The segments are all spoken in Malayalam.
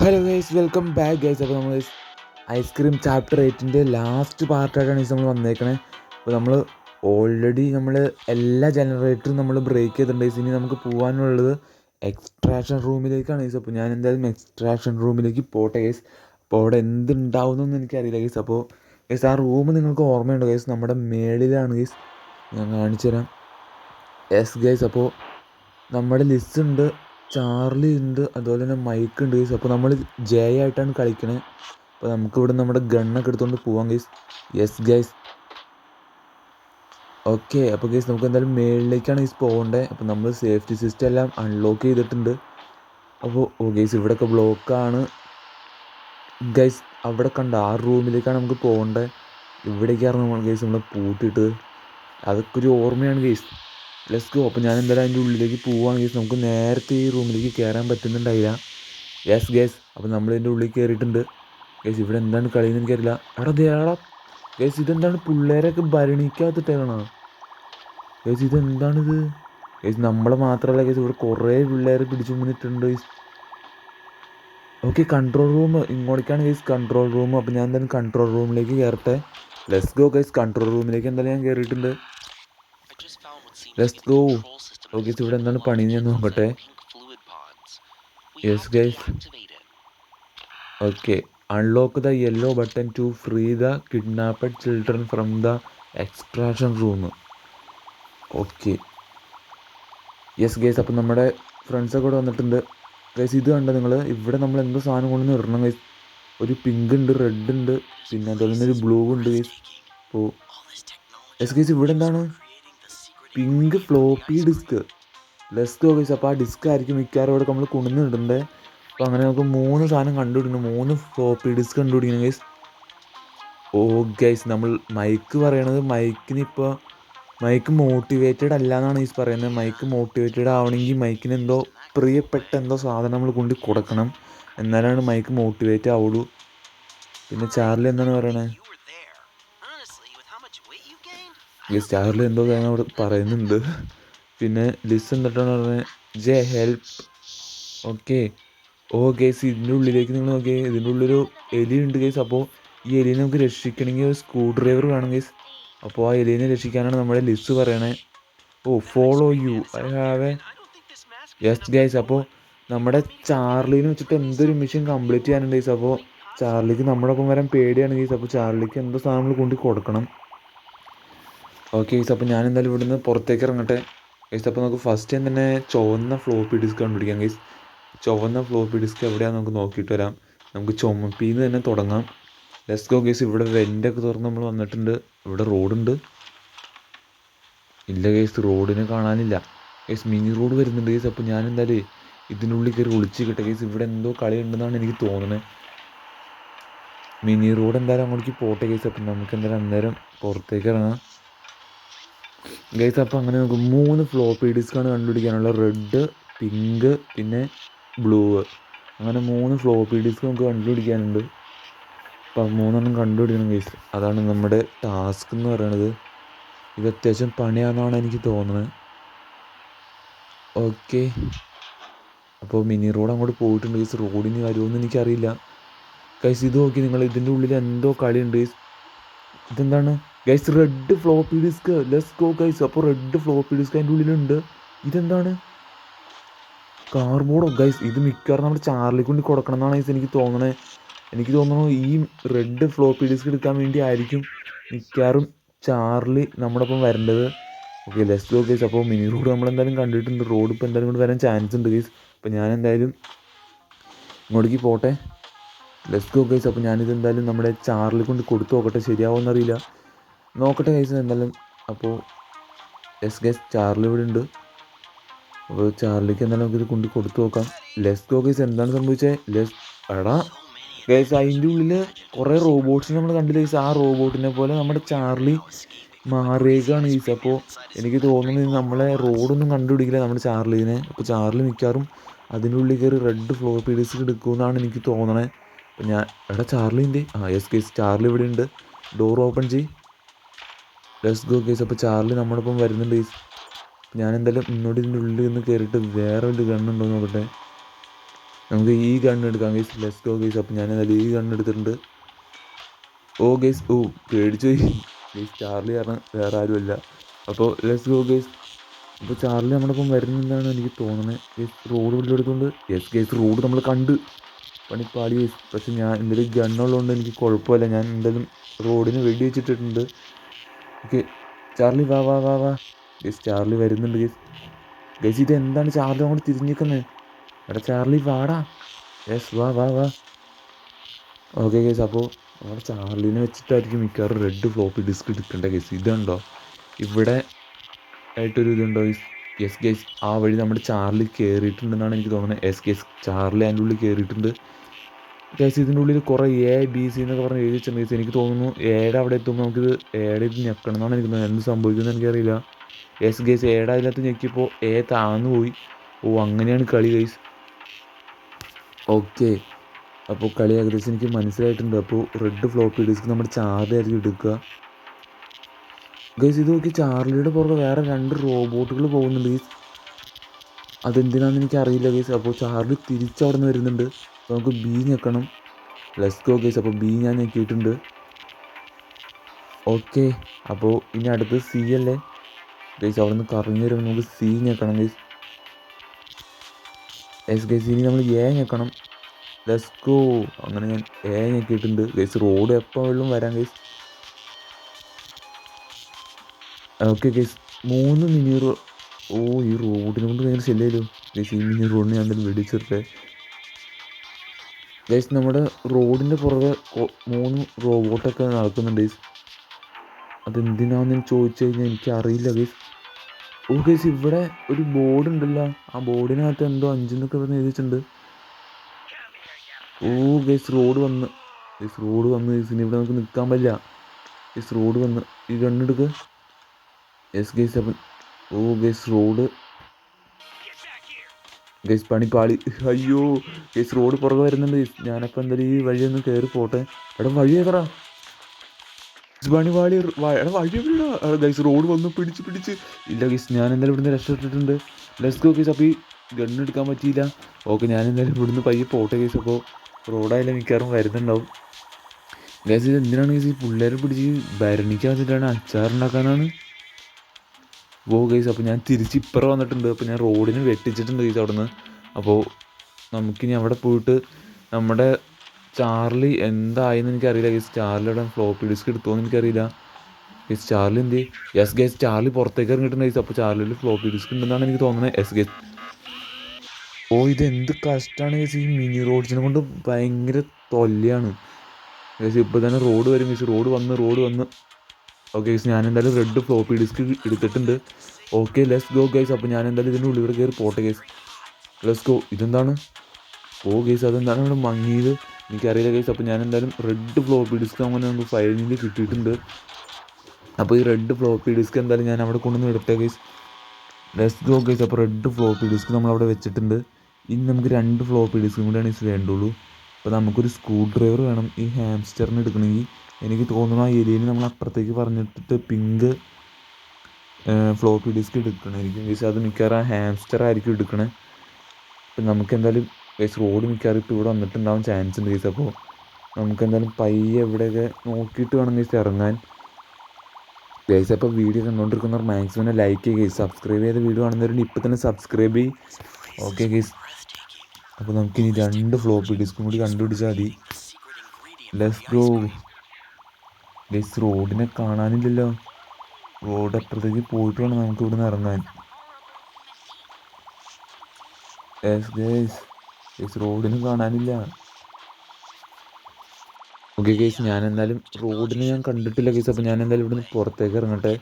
Hello guys welcome back guys അപ്പോൾ നമ്മൾ ഐസ്ക്രീം ചാപ്റ്റർ എയ്റ്റിന്റെ ലാസ്റ്റ് പാർട്ടായിട്ടാണ് നമ്മൾ വന്നേക്കണേ. അപ്പോൾ നമ്മൾ ഓൾറെഡി നമ്മൾ എല്ലാ ജനറേറ്ററും നമ്മൾ ബ്രേക്ക് ചെയ്തിട്ടുണ്ട് ഗൈസ് ഇനി നമുക്ക് പോകാനുള്ളത് എക്സ്ട്രാക്ഷൻ റൂമിലേക്കാണ് ഗൈസ് അപ്പോൾ ഞാൻ എന്തായാലും എക്സ്ട്രാക്ഷൻ റൂമിലേക്ക് പോട്ടെ ഗൈസ് അപ്പോൾ അവിടെ എന്തുണ്ടാവുമെന്നൊന്നും എനിക്കറിയില്ല ഗൈസ് അപ്പോൾ ഗൈസ് ആ റൂം നിങ്ങൾക്ക് ഓർമ്മയുണ്ടോ ഗൈസ് നമ്മുടെ മേളിലാണ് ഗൈസ് ഞാൻ കാണിച്ചു തരാം യെസ് ഗൈസ് അപ്പോൾ നമ്മുടെ ലിസ്റ്റ് ഉണ്ട്. ചാർലി ഉണ്ട് അതുപോലെ തന്നെ മൈക്ക് ഉണ്ട് ഗൈസ് അപ്പോൾ നമ്മൾ ജെ ആയിട്ടാണ് കളിക്കണത് അപ്പോൾ നമുക്ക് ഇവിടെ നമ്മുടെ ഗണ്ണൊക്കെ എടുത്തുകൊണ്ട് പോവാം ഗൈസ് യെസ് ഗൈസ് ഓക്കെ അപ്പോൾ ഗൈസ് നമുക്ക് എന്തായാലും മേളിലേക്കാണ് ഗൈസ് പോകേണ്ടത് അപ്പോൾ നമ്മൾ സേഫ്റ്റി സിസ്റ്റം എല്ലാം അൺലോക്ക് ചെയ്തിട്ടുണ്ട്. അപ്പോൾ ഓ ഗൈസ് ഇവിടെയൊക്കെ ബ്ലോക്കാണ് ഗൈസ് അവിടെ കണ്ട ആ റൂമിലേക്കാണ് നമുക്ക് പോകേണ്ടത് ഇവിടേക്കാണ് നമ്മൾ ഗൈസ് നമ്മൾ പൂട്ടിയിട്ട് അതൊക്കെ ഒരു ഓർമ്മയാണ് ഗൈസ് ലെറ്റ്സ് ഗോ അപ്പോൾ ഞാൻ എന്തായാലും അതിന്റെ ഉള്ളിലേക്ക് പോവുകയാണെങ്കിൽ നമുക്ക് നേരത്തെ ഈ റൂമിലേക്ക് കയറാൻ പറ്റുന്നുണ്ടായില്ല. യെസ് ഗേസ് അപ്പോൾ നമ്മൾ ഇതിന്റെ ഉള്ളിൽ കയറിയിട്ടുണ്ട് ഗേസ് ഇവിടെ എന്താണ് കളിയെന്ന് എനിക്കറിയില്ല. എടാ ദേടാ ഗേസ് ഇതെന്താണ് പിള്ളേരൊക്കെ ഭരണിക്കാത്തിട്ടേക്കണോ ഗേസ് ഇതെന്താണിത്? ഗേസ് നമ്മളെ മാത്രമല്ല ഗേസ് ഇവിടെ കുറേ പിള്ളേർ പിടിച്ചു മുന്നിട്ടുണ്ട് ഓക്കെ കൺട്രോൾ റൂം ഇങ്ങോട്ടേക്കാണ് ഗേസ് കൺട്രോൾ റൂം അപ്പോൾ ഞാൻ എന്തായാലും കൺട്രോൾ റൂമിലേക്ക് കയറട്ടെ ലെറ്റ്സ് ഗോ ഗേസ് കൺട്രോൾ റൂമിലേക്ക് എന്തായാലും ഞാൻ കയറിയിട്ടുണ്ട് Let's ഗോ ഓക്കെ ഇവിടെ എന്താണ് പണി ഞാൻ നോക്കട്ടെ. Yes guys okay unlock the yellow button to free the kidnapped children from the extraction room okay yes guys അപ്പം നമ്മുടെ ഫ്രണ്ട്സൊക്കെ ഇവിടെ വന്നിട്ടുണ്ട്. ഗൈസ് ഇത് കണ്ടോ നിങ്ങൾ ഇവിടെ നമ്മൾ എന്തോ സാധനം കൊണ്ടുവന്ന് ഇടണം ഗൈസ് ഒരു പിങ്ക് ഉണ്ട് റെഡ് ഉണ്ട്. പിന്നെ അതുപോലെ തന്നെ ഒരു ബ്ലൂ ഉണ്ട് ഗൈസ് അപ്പോൾ യെസ് ഗൈസ് ഇവിടെ എന്താണ്? Pink floppy disk let's go guys അപ്പോൾ ആ ഡിസ്ക് ആയിരിക്കും മിക്കവാറും ഇവിടെ നമ്മൾ കൊണ്ടുവന്നിടണ്ടേ അപ്പോൾ അങ്ങനെ നമുക്ക് മൂന്ന് സാധനം കണ്ടുപിടിക്കണം മൂന്ന് ഫ്ലോപ്പി ഡിസ്ക് കണ്ടുപിടിക്കണം ഗൈസ് ഓ ഗൈസ് നമ്മൾ മൈക്ക് പറയണത് മൈക്കിന് ഇപ്പോൾ മൈക്ക് മോട്ടിവേറ്റഡ് അല്ല എന്നാണ് ഈസ് പറയുന്നത്. മൈക്ക് മോട്ടിവേറ്റഡ് ആവണമെങ്കിൽ മൈക്കിന് എന്തോ പ്രിയപ്പെട്ട എന്തോ സാധനം നമ്മൾ കൊണ്ട് കൊടുക്കണം. എന്നാലാണ് മൈക്ക് മോട്ടിവേറ്റ് ആവുള്ളൂ. പിന്നെ ചാർലി എന്താണ് പറയണത് ഈ സ്റ്റാറിൽ എന്തോ ഞാൻ അവിടെ പറയുന്നുണ്ട്. പിന്നെ ലിസ് എന്നിട്ടാണ് പറഞ്ഞത് J help okay oh guys ഇതിന്റെ ഉള്ളിലേക്ക് നിങ്ങൾ നോക്കിയേ. ഇതിന്റെ ഉള്ളിലൊരു എലി ഉണ്ട് ഗേസ് അപ്പോൾ ഈ എലിയെ നമുക്ക് രക്ഷിക്കണമെങ്കിൽ ഒരു സ്ക്രൂ ഡ്രൈവർ വേണം ഗേസ് അപ്പോൾ ആ എലിനെ രക്ഷിക്കാനാണ് നമ്മുടെ ലിസ് പറയണേ. ഓ follow you I have a. Yes guys അപ്പോൾ നമ്മുടെ ചാർലിനെ വെച്ചിട്ട് എന്തൊരു മിഷൻ കംപ്ലീറ്റ് ചെയ്യാനുണ്ട് ഗൈസ് അപ്പോൾ ചാർലിക്ക് നമ്മുടെ ഒപ്പം വരാൻ പേടിയാണ് ഗൈസ് അപ്പോൾ ചാർലിക്ക് എന്തോ സാധനങ്ങൾ കൊണ്ട് കൊടുക്കണം. ഓക്കെ ഗൈസ് അപ്പോൾ ഞാൻ എന്തായാലും ഇവിടുന്ന് പുറത്തേക്ക് ഇറങ്ങട്ടെ. ഗൈസ് അപ്പോൾ നമുക്ക് ഫസ്റ്റ് ടൈം തന്നെ ചുവന്ന ഫ്ലോപ്പി ഡിസ്ക് കണ്ടുപിടിക്കാം ഗൈസ് ചുവന്ന ഫ്ലോപ്പി ഡിസ്ക് എവിടെയാണെന്ന് നമുക്ക് നോക്കിയിട്ട് വരാം. നമുക്ക് ചുമപ്പിന്ന് തന്നെ തുടങ്ങാം. ലെറ്റ്സ് ഗോ ഗൈസ് ഇവിടെ വെന്റൊക്കെ തുറന്ന് നമ്മൾ വന്നിട്ടുണ്ട്. ഇവിടെ റോഡുണ്ട് ഇല്ല ഗേസ് റോഡിനെ കാണാനില്ല. ഗേസ് മിനി റോഡ് വരുന്നുണ്ട് ഗേസ് അപ്പോൾ ഞാൻ എന്തായാലും ഇതിനുള്ളിൽ കയറി ഒളിച്ച് കിട്ടെ കേസ് ഇവിടെ എന്തോ കളി ഉണ്ടെന്നാണ് എനിക്ക് തോന്നുന്നത് മിനി റോഡ് എന്തായാലും അങ്ങോട്ടേക്ക് പോട്ടെ ഗേസ് അപ്പം നമുക്ക് എന്തായാലും അന്നേരം പുറത്തേക്ക് ഇറങ്ങാം. ഗൈസ് അപ്പോൾ അങ്ങനെ നമുക്ക് മൂന്ന് ഫ്ലോപ്പി ഡിസ്ക്കാണ് കണ്ടുപിടിക്കാനുള്ള റെഡ് പിങ്ക് പിന്നെ ബ്ലൂ അങ്ങനെ മൂന്ന് ഫ്ലോപ്പി ഡിസ്ക് നമുക്ക് കണ്ടുപിടിക്കാനുണ്ട്. അപ്പം മൂന്നെണ്ണം കണ്ടുപിടിക്കണം ഗൈസ് അതാണ് നമ്മുടെ ടാസ്ക് എന്ന് പറയുന്നത് ഇത് അത്യാവശ്യം പണിയാണെന്നാണ് എനിക്ക് തോന്നുന്നത് ഓക്കെ അപ്പോൾ മിനി റോഡ് അങ്ങോട്ട് പോയിട്ടുണ്ട് ഗൈസ് റോഡിന് വരുമോയെന്ന് എനിക്കറിയില്ല. ഗൈസ് ഇത് നോക്കി നിങ്ങൾ ഇതിന്റെ ഉള്ളിൽ എന്തോ കളിയുണ്ട് ഗൈസ് ഇതെന്താണ്? Guys red floppy disk let's go guys അപ്പോൾ റെഡ് ഫ്ലോപ്പി ഡിസ്ക് അതിന്റെ ഉള്ളിലുണ്ട്. ഇതെന്താണ്? കാർബോർഡോ ഗൈസ് ഇത് മിക്കവാറും നമ്മുടെ ചാർലി കൊണ്ട് കൊടുക്കണം എന്നാണ് ഗൈസ് എനിക്ക് തോന്നണേ. എനിക്ക് തോന്നുന്നു ഈ റെഡ് ഫ്ലോപ്പി ഡിസ്ക് എടുക്കാൻ വേണ്ടി ആയിരിക്കും മിക്കവാറും ചാർലി നമ്മുടെ ഒപ്പം വരേണ്ടത്. ഓക്കെ ലെസ് ഗോ ഗൈസ് അപ്പോൾ മിനി റോഡ് നമ്മൾ എന്തായാലും കണ്ടിട്ടുണ്ട്. റോഡ് ഇപ്പോൾ എന്തായാലും കൊണ്ട് വരാൻ ചാൻസ് ഉണ്ട് ഗൈസ് അപ്പോൾ ഞാൻ എന്തായാലും ഇങ്ങോട്ടേക്ക് പോട്ടെ. ലെസ് ഗോ ഗൈസ് അപ്പോൾ ഞാനിത് എന്തായാലും നമ്മുടെ ചാർലി കൊണ്ട് കൊടുത്തു നോക്കട്ടെ. ശരിയാവുമെന്നറിയില്ല നോക്കട്ടെ ഗൈസ് എന്തായാലും. അപ്പോൾ യെസ് ഗൈസ് ചാർലി ഇവിടെ ഉണ്ട്. അപ്പോൾ ചാർലിക്ക് എന്തായാലും നമുക്കിത് കൊണ്ട് കൊടുത്തു നോക്കാം. ലെസ് ഗോ ഗൈസ് എന്താണ് സംഭവിച്ചത് ലെസ് എടാ ഗൈസ് അതിന്റെ ഉള്ളിൽ കുറേ റോബോട്ട്സ് നമ്മൾ കണ്ടില്ല ഗൈസ് ആ റോബോട്ടിനെ പോലെ നമ്മുടെ ചാർലി മാറിയേക്കാണ് ഗൈസ് അപ്പോൾ എനിക്ക് തോന്നുന്നത് നമ്മളെ റോഡൊന്നും കണ്ടുപിടിക്കില്ല നമ്മുടെ ചാർലിനെ അപ്പോൾ ചാർലി മിക്കവാറും അതിന്റെ ഉള്ളിൽ കയറി റെഡ് ഫ്ലോർ പീഡീസ് എടുക്കുമെന്നാണ് എനിക്ക് തോന്നണേ. അപ്പോൾ ഞാൻ എടാ ചാർലിന്റെ ആ യെസ് ഗൈസ് ചാർലി ഇവിടെ ഉണ്ട്. ഡോർ ഓപ്പൺ ചെയ് ലെസ് ഗോ ഗൈസ് അപ്പോൾ ചാർലി നമ്മളിപ്പം വരുന്നുണ്ട് ഗൈസ് ഞാൻ എന്തായാലും ഇന്നോട് ഇതിന്റെ ഉള്ളിൽ നിന്ന് കയറിയിട്ട് വേറെ ഒരു ഗണ്ണുണ്ടോ നോക്കട്ടെ. നമുക്ക് ഈ ഗണ്ണ് എടുക്കാം ഗൈസ് ലെസ് ഗോ ഗൈസ് അപ്പോൾ ഞാൻ എന്തായാലും ഈ ഗണ്ണ് എടുത്തിട്ടുണ്ട്. ഓ ഗൈസ് ഓ പേടിച്ചു ഗേസ് ഗൈസ് ചാർലി കാരണം വേറെ ആരുമല്ല അപ്പോൾ ലെസ് ഗോ ഗൈസ് അപ്പോൾ ചാർലി നമ്മളിപ്പം വരുന്നതാണ് എനിക്ക് തോന്നുന്നത്. ഗൈസ് റോഡ് വിളിയെടുത്തുകൊണ്ട് യെസ് ഗൈസ് റോഡ് നമ്മൾ കണ്ട് പണിപ്പാളി ഗൈസ് പക്ഷെ ഞാൻ എന്തെങ്കിലും ഗണ്ണുള്ളതുകൊണ്ട് എനിക്ക് കുഴപ്പമില്ല. ഞാൻ എന്തായാലും റോഡിന് വെടി വെച്ചിട്ടിട്ടുണ്ട്. ഓക്കെ. ചാർലി വാ വാ വാ വാ. ഗസ് ചാർലി വരുന്നുണ്ട് ഗസ്. ഗസ് ഇത് എന്താണ് ചാർലി അങ്ങോട്ട് തിരിഞ്ഞിരിക്കുന്നത് എടാ ചാർലി വാടാ. യെസ് വാ വാ വാ. ഓക്കെ ഗസ് അപ്പോൾ നമ്മുടെ ചാർലിനെ വെച്ചിട്ടായിരിക്കും മിക്കവാറും റെഡ് ഫ്ലോപ്പി ഡിസ്ക് എടുക്കേണ്ട ഗസ്. ഇതുണ്ടോ? ഇവിടെ ആയിട്ടൊരു ഇതുണ്ടോ യെസ് ഗസ് ആ വഴി നമ്മുടെ ചാർലി കയറിയിട്ടുണ്ടെന്നാണ് എനിക്ക് തോന്നുന്നത്. എസ് ഗസ് ചാർലി അതിന്റെ ഉള്ളിൽ കയറിയിട്ടുണ്ട് ഗൈസ് ഇതിന്റെ ഉള്ളിൽ കുറേ എ ബി സി എന്നൊക്കെ പറഞ്ഞ് എഴുതി വെച്ചിട്ടുണ്ട്. ഗൈസ് എനിക്ക് തോന്നുന്നു ഏടെ അവിടെ എത്തുമ്പോൾ നമുക്കിത് ഏടെ ഇത് ഞെക്കണം എന്നാണ് എനിക്ക് തോന്നുന്നത്. എന്ത് സംഭവിക്കുന്നത് എനിക്കറിയില്ല. എസ് ഗൈസ് ഏടെ അതിനകത്ത് ഞെക്കിയപ്പോൾ എ താഴ്ന്നു പോയി. ഓ അങ്ങനെയാണ് കളി ഗൈസ് ഓക്കെ അപ്പോൾ കളി ഏകദേശം എനിക്ക് മനസ്സിലായിട്ടുണ്ട്. അപ്പോൾ റെഡ് ഫ്ലോപ്പി ഡിസ്ക് നമ്മുടെ ചാർജ് ആയിരിക്കും എടുക്കുക ഗൈസ് ഇത് നോക്കി ചാർലിയുടെ പുറകെ വേറെ രണ്ട് റോബോട്ടുകൾ പോകുന്നുണ്ട് ഗൈസ് അതെന്തിനാണെന്ന് എനിക്കറിയില്ല ഗൈസ് അപ്പോൾ ചാർലി തിരിച്ചവിടെ നിന്ന് വരുന്നുണ്ട്. അപ്പോൾ നമുക്ക് ബി ഞെക്കണം. ലെസ് ഗോ ഗൈസ് അപ്പോൾ ബി ഞാൻ ഞെക്കിയിട്ടുണ്ട്. ഓക്കെ അപ്പോൾ ഇനി അടുത്ത് സി അല്ലേ? ഗൈസ് അവിടെ നിന്ന് കറങ്ങി വരുമ്പോൾ നമുക്ക് സി ഞെക്കണം ഗൈസ് എസ് ഗൈസ് ഇനി നമ്മൾ എ ഞെക്കണം. ലെസ് ഗോ അങ്ങനെ ഞാൻ എ ഞെക്കിയിട്ടുണ്ട്. ഗൈസ് റോഡ് എപ്പോൾ വെള്ളം വരാം ഗൈസ് ഓക്കെ ഗൈസ് മൂന്ന് മിനി റോ ഓ ഈ റോഡിനെ കൊണ്ട് ഭയങ്കര ശല്യമല്ലോ ഗൈസ് ഈ മിനി റോഡിന് ഞാൻ വെടിച്ചിട്ടെ ഗൈസ് നമ്മുടെ റോഡിന്റെ പുറകെ മൂന്ന് റോബോട്ടൊക്കെ നടക്കുന്നുണ്ട് ഗൈസ് അതെന്തിനാന്ന് ചോദിച്ചു കഴിഞ്ഞാൽ എനിക്ക് അറിയില്ല ഗൈസ് ഓ ഗൈസ് ഇവിടെ ഒരു ബോർഡ് ഉണ്ടല്ലോ. ആ ബോർഡിനകത്ത് എന്തോ അഞ്ചെന്നൊക്കെ പറഞ്ഞ് എഴുതിയിട്ടുണ്ട്. ഓ ഗൈസ് റോഡ് വന്ന്. ഗൈസ് റോഡ് വന്ന് ഗൈസ് ഇനി ഇവിടെ നമുക്ക് നിൽക്കാൻ പറ്റില്ല. ഗൈസ് റോഡ് വന്ന്. ഈ ഗണ്ണെടുക്ക് യെസ് ഗൈസ് അപ്പം ഓ ഗൈസ് റോഡ് ഗൈസ് പണി പാളി. അയ്യോ ഗൈസ് റോഡ് പുറകെ വരുന്നുണ്ട്. ഗൈസ് ഞാനപ്പോൾ എന്തായാലും ഈ വഴിയൊന്ന് കയറി പോട്ടെ. എടാ വഴി ഏതാ പണി പാളി. എടാ വഴി എവിടെയാ ഗൈസ് റോഡ് വന്ന്. പിടിച്ച് പിടിച്ച്. ഇല്ല ഗൈസ് ഞാൻ എന്തായാലും ഇവിടുന്ന് രക്ഷപ്പെട്ടിട്ടുണ്ട് ലെസ് ഗോ ഗൈസ് അപ്പോൾ ഈ ഗണ്ണ് എടുക്കാൻ പറ്റിയില്ല. ഓക്കെ ഞാൻ എന്തായാലും ഇവിടുന്ന് പയ്യെ പോട്ടെ ഗൈസ് അപ്പോൾ റോഡായാലും മിക്കവാറും വരുന്നുണ്ടാവും. ഗൈസ് ഇത് എന്തിനാണ് ഗൈസ് ഈ പിള്ളേരെ പിടിച്ച് ഭരണിക്കാൻ വെച്ചിട്ടാണ് അച്ചാറുണ്ടാക്കാനാണ്? ഓ ഗൈസ് അപ്പോൾ ഞാൻ തിരിച്ച് ഇപ്പുറം വന്നിട്ടുണ്ട്. അപ്പോൾ ഞാൻ റോഡിന് വെട്ടിച്ചിട്ടുണ്ട് ഗൈസ് അവിടെ നിന്ന് അപ്പോൾ നമുക്കിനി അവിടെ പോയിട്ട് നമ്മുടെ ചാർലി എന്തായെന്ന് എനിക്കറിയില്ല ഗൈസ് ചാർലിയുടെ ഫ്ലോപ്പി ഡിസ്ക് എടുത്തോന്ന് എനിക്കറിയില്ല. ഗൈസ് ചാർലി എന്ത് യെസ് ഗൈസ് ചാർലി പുറത്തേക്ക് ഇറങ്ങിയിട്ടുണ്ട് ഗൈസ് അപ്പോൾ ചാർലിയിൽ ഫ്ലോപ്പി ഡിസ്ക് ഉണ്ടെന്നാണ് എനിക്ക് തോന്നുന്നത്. യെസ് ഗൈസ് ഓ ഇത് എന്ത് കഷ്ടമാണ് ഗൈസ് ഈ മിനി റോഡ്സിനെ കൊണ്ട് ഭയങ്കര തൊല്ലയാണ് ഗൈസ് ഇപ്പോൾ തന്നെ റോഡ് വരും ഗൈസ് റോഡ് വന്ന് റോഡ് വന്ന്. ഓക്കെ ഞാൻ എന്തായാലും റെഡ് ഫ്ലോപ്പി ഡിസ്ക് എടുത്തിട്ടുണ്ട്. ഓക്കെ ലെസ് ഗോ ഗൈസ് അപ്പോൾ ഞാൻ എന്തായാലും ഇതിന്റെ ഉള്ളിൽ കയറി പോട്ടെ ഗൈസ് ലെസ് ഗോ ഇതെന്താണ്? ഓ ഗൈസ് അതെന്താണ് ഇവിടെ മങ്ങിയത്? എനിക്കറിയില്ല ഗൈസ് അപ്പോൾ ഞാൻ എന്തായാലും റെഡ് ഫ്ലോപ്പി ഡിസ്ക് അങ്ങനെ നമുക്ക് ഫയലിൽ കിട്ടിയിട്ടുണ്ട്. അപ്പോൾ ഈ റെഡ് ഫ്ലോപ്പി ഡിസ്ക് എന്തായാലും ഞാൻ അവിടെ കൊണ്ടുവന്ന് എടുത്തേ ഗൈസ് ലെസ് ഗോ ഗൈസ് അപ്പോൾ റെഡ് ഫ്ലോപ്പി ഡിസ്ക് നമ്മളവിടെ വെച്ചിട്ടുണ്ട്. ഇനി നമുക്ക് രണ്ട് ഫ്ലോപ്പി ഡിസ്കും കൂടിയാണ് ഇത് വേണ്ടുള്ളൂ. അപ്പോൾ നമുക്കൊരു സ്ക്രൂ ഡ്രൈവർ വേണം. ഈ ഹാംസ്റ്ററിന് എടുക്കണമെങ്കിൽ എനിക്ക് തോന്നുന്നു ആ എലിയിൽ നമ്മൾ അപ്പുറത്തേക്ക് പറഞ്ഞിട്ട് പിങ്ക് ഫ്ലോപ്പി ഡിസ്ക് എടുക്കണമായിരിക്കും ഗൈസ് അത് മിക്കവാറും ആ ഹാംസ്റ്റർ ആയിരിക്കും എടുക്കണേ. അപ്പം നമുക്ക് എന്തായാലും ഗൈസ് റോഡ് മിക്കവാറും ഇപ്പോൾ ഇവിടെ വന്നിട്ടുണ്ടാവും ചാൻസ് ഉണ്ട് ഗൈസ് അപ്പോൾ നമുക്ക് എന്തായാലും പയ്യെ എവിടെയൊക്കെ നോക്കിയിട്ട് വേണം ഗൈസ് ഇറങ്ങാൻ. ഗൈസ് അപ്പോൾ വീഡിയോ കണ്ടുകൊണ്ടിരിക്കുന്നവർ മാക്സിമം ലൈക്ക് ചെയ്യുക ഗൈസ് സബ്സ്ക്രൈബ് ചെയ്ത വീഡിയോ കാണുന്നവരുണ്ട് ഇപ്പോൾ തന്നെ സബ്സ്ക്രൈബ് ചെയ്യും. ഓക്കെ ഗൈസ് അപ്പോൾ നമുക്കിനി രണ്ട് ഫ്ലോപ്പി ഡിസ്കും കൂടി കണ്ടുപിടിച്ചാൽ മതി. ലെസ് ഗോ ഗൈസ് റോഡിനെ കാണാനില്ലല്ലോ. റോഡ് അപ്പുറത്തേക്ക് പോയിട്ട് വേണം നമുക്ക് ഇവിടുന്ന് ഇറങ്ങാൻ. യെസ് ഗൈസ് ഗൈസ് റോഡിന് കാണാനില്ല. ഓക്കെ ഗൈസ് ഞാൻ എന്തായാലും റോഡിന് ഞാൻ കണ്ടിട്ടില്ല ഗൈസ് അപ്പോൾ ഞാൻ എന്തായാലും ഇവിടുന്ന് പുറത്തേക്ക് ഇറങ്ങട്ടെ.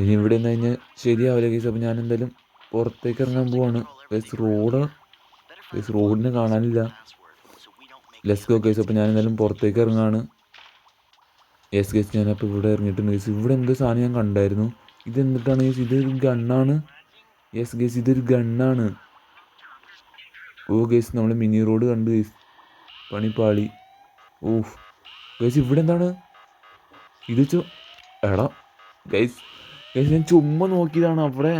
ഇനി ഇവിടെ നിന്ന് കഴിഞ്ഞാൽ ശരിയാവില്ല ഗൈസ് അപ്പോൾ ഞാൻ എന്തായാലും പുറത്തേക്ക് ഇറങ്ങാൻ പോവാണ്. Guys road. ഗൈസ് റോഡിന് കാണാനില്ല. ലെസ് ഗോ ഗൈസ് അപ്പോൾ ഞാൻ എന്തായാലും പുറത്തേക്ക് ഇറങ്ങാണ്. യെസ് ഗസ് ഞാനപ്പോൾ ഇവിടെ ഇറങ്ങിയിട്ടുണ്ട് ഗസ് ഇവിടെ എന്തോ സാധനം ഞാൻ കണ്ടായിരുന്നു? ഇത് എന്നിട്ടാണ് ഗസ് ഇതൊരു ഗണ്ണാണ്. യെസ് ഗസ് ഇതൊരു ഗണ്ണാണ്. ഓ ഗസ് നമ്മൾ മിനി റോഡ് കണ്ടു ഗസ് പണിപ്പാളി ഓഫ് ഗൈസ് ഇവിടെ എന്താണ്? ഇത് ചോ എടാ ഗൈസ് ഗൈസ് ഞാൻ ചുമ്മാ നോക്കിയതാണ്. അവിടെ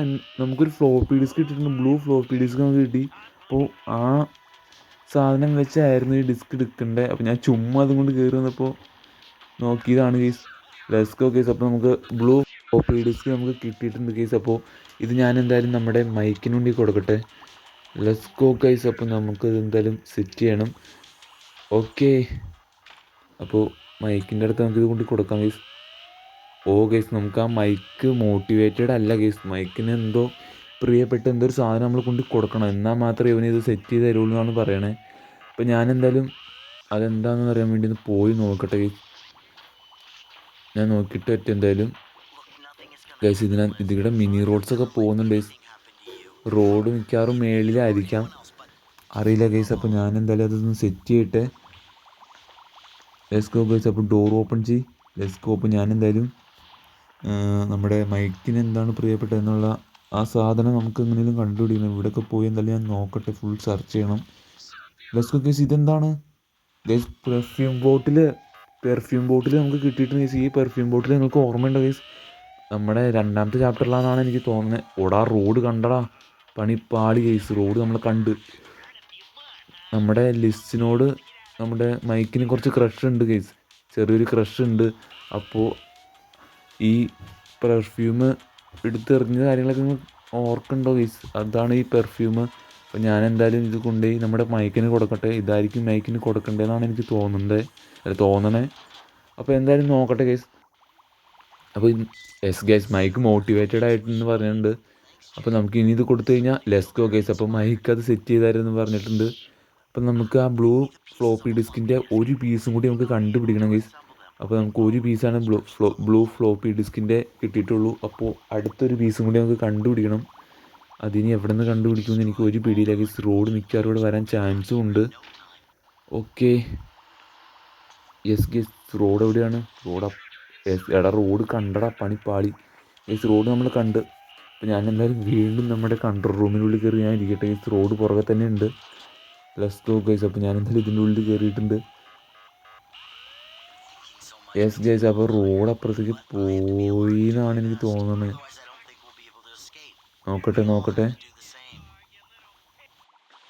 നമുക്കൊരു ഫ്ലോപ്പി ഡിസ്ക് കിട്ടിയിട്ടുണ്ട്. ബ്ലൂ ഫ്ലോപ്പി ഡിസ്ക് നമുക്ക് കിട്ടി. അപ്പോൾ ആ സാധനം വെച്ചായിരുന്നു ഈ ഡിസ്ക് എടുക്കേണ്ടത് അപ്പോൾ ഞാൻ ചുമ്മാ അതും കൊണ്ട് കയറി വന്നപ്പോൾ നോക്കിയതാണ് കേസ് ലെസ്കോ കേസ് അപ്പോൾ നമുക്ക് ബ്ലൂ കോപ്പി ഡിസ്ക് നമുക്ക് കിട്ടിയിട്ടുണ്ട് കേസ് അപ്പോൾ ഇത് ഞാൻ എന്തായാലും നമ്മുടെ മൈക്കിനുണ്ടി കൊടുക്കട്ടെ. ലെസ്കോ കേസ് അപ്പോൾ നമുക്ക് എന്തായാലും സെറ്റ് ചെയ്യണം. ഓക്കെ അപ്പോൾ മൈക്കിന്റെ അടുത്ത് നമുക്ക് ഇത് കൊണ്ട് കൊടുക്കാം കേസ് ഓ കേസ് നമുക്ക് ആ മൈക്ക് മോട്ടിവേറ്റഡ് അല്ല കേസ് മൈക്കിന് എന്തോ പ്രിയപ്പെട്ട എന്തൊരു സാധനം നമ്മൾ കൊണ്ട് കൊടുക്കണം. എന്നാൽ മാത്രമേ ഇവന് ഇത് സെറ്റ് ചെയ്ത് തരുള്ളൂ എന്നാണ് പറയണേ. അപ്പോൾ ഞാൻ എന്തായാലും അതെന്താണെന്ന് അറിയാൻ വേണ്ടി ഒന്ന് പോയി നോക്കട്ടെ കേസ് ഞാൻ നോക്കിയിട്ട് പറ്റും എന്തായാലും ഗൈസ് ഇതിന ഇതിവിടെ മിനി റോഡ്സ് ഒക്കെ പോകുന്നുണ്ട് റോഡ് മിക്കവാറും മേളിലായിരിക്കാം. അറിയില്ല ഗൈസ് അപ്പോൾ ഞാൻ എന്തായാലും അതൊന്ന് സെറ്റ് ചെയ്യട്ടെ. ലെസ്കോ ഗൈസ് അപ്പോൾ ഡോർ ഓപ്പൺ ചെയ്. ലെസ്കോ അപ്പോൾ ഞാൻ എന്തായാലും നമ്മുടെ മൈക്കിന് എന്താണ് പ്രിയപ്പെട്ടത് എന്നുള്ള ആ സാധനം നമുക്ക് എങ്ങനെയും കണ്ടുപിടിക്കണം. ഇവിടെയൊക്കെ പോയി എന്തായാലും ഞാൻ നോക്കട്ടെ ഫുൾ സെർച്ച് ചെയ്യണം. ലെസ്കോ ഗൈസ് ഇതെന്താണ്? പെർഫ്യൂം ബോട്ടിൽ പെർഫ്യൂം ബോട്ടിൽ നമുക്ക് കിട്ടിയിട്ടുണ്ട് ഗൈസ് ഈ പെർഫ്യൂം ബോട്ടിൽ നിങ്ങൾക്ക് ഓർമ്മയുണ്ടോ ഗൈസ് നമ്മുടെ രണ്ടാമത്തെ ചാപ്റ്ററിലാണെന്നാണ് എനിക്ക് തോന്നുന്നത് ഓടാ റോഡ് കണ്ടടാ. പണിപ്പാളി പാളി ഗൈസ് റോഡ് നമ്മൾ കണ്ട്. നമ്മുടെ ലിസ്റ്റിനോട് നമ്മുടെ മൈക്കിന് കുറച്ച് ക്രഷ് ഉണ്ട് ഗൈസ് ചെറിയൊരു ക്രഷ് ഉണ്ട്. അപ്പോൾ ഈ പെർഫ്യൂം എടുത്തെറിഞ്ഞ കാര്യങ്ങളൊക്കെ നിങ്ങൾ ഓർക്കുന്നുണ്ടോ ഗൈസ് അതാണ് ഈ പെർഫ്യൂം അപ്പോൾ ഞാൻ എന്തായാലും ഇത് കൊണ്ടുപോയി നമ്മുടെ മൈക്കിന് കൊടുക്കട്ടെ. ഇതായിരിക്കും മൈക്കിന് കൊടുക്കേണ്ടതെന്നാണ് എനിക്ക് തോന്നുന്നത്. അല്ല തോന്നണേ. അപ്പോൾ എന്തായാലും നോക്കട്ടെ ഗൈസ് അപ്പോൾ എസ് ഗൈസ് മൈക്ക് മോട്ടിവേറ്റഡ് ആയിട്ടെന്ന് പറഞ്ഞിട്ടുണ്ട്. അപ്പോൾ നമുക്ക് ഇനി ഇത് കൊടുത്തു കഴിഞ്ഞാൽ ലെസ്കോ ഗൈസ് അപ്പോൾ മൈക്ക് അത് സെറ്റ് ചെയ്തായിരുന്നു പറഞ്ഞിട്ടുണ്ട്. അപ്പം നമുക്ക് ആ ബ്ലൂ ഫ്ലോപ്പി ഡിസ്കിന്റെ ഒരു പീസും കൂടി നമുക്ക് കണ്ടുപിടിക്കണം ഗൈസ് അപ്പോൾ നമുക്ക് ഒരു പീസാണ് ബ്ലൂ ഫ്ലോ ബ്ലൂ ഫ്ലോപ്പി ഡിസ്കിന്റെ കിട്ടിയിട്ടുള്ളൂ. അപ്പോൾ അടുത്തൊരു പീസും കൂടി നമുക്ക് കണ്ടുപിടിക്കണം. അതിനി എവിടെ നിന്ന് കണ്ടുപിടിക്കുമെന്ന് എനിക്ക് ഒരു പിടിയില്ല. ഗൈസ് റോഡ് മിക്കവാറും വരാൻ ചാൻസും ഉണ്ട്. ഓക്കെ യെസ് ഗെസ് റോഡ് എവിടെയാണ്? റോഡ് യെസ് എടാ റോഡ് കണ്ടടാ പണിപ്പാളി യെസ് റോഡ് നമ്മൾ കണ്ട്. അപ്പോൾ ഞാൻ എന്തായാലും വീണ്ടും നമ്മുടെ കൺട്രോൾ റൂമിനുള്ളിൽ കയറി ഞാൻ ഇരിക്കട്ടെ. യെസ് റോഡ് പുറകെ തന്നെ ഉണ്ട്. ലെസ് ഗോ ഗൈസ് അപ്പോൾ ഞാൻ എന്തായാലും ഇതിന്റെ ഉള്ളിൽ കയറിയിട്ടുണ്ട്. യെസ് ഗൈസ് അപ്പോൾ റോഡ് അപ്പുറത്തേക്ക് പോയി എന്നാണ് എനിക്ക് തോന്നുന്നത്. നോക്കട്ടെ നോക്കട്ടെ.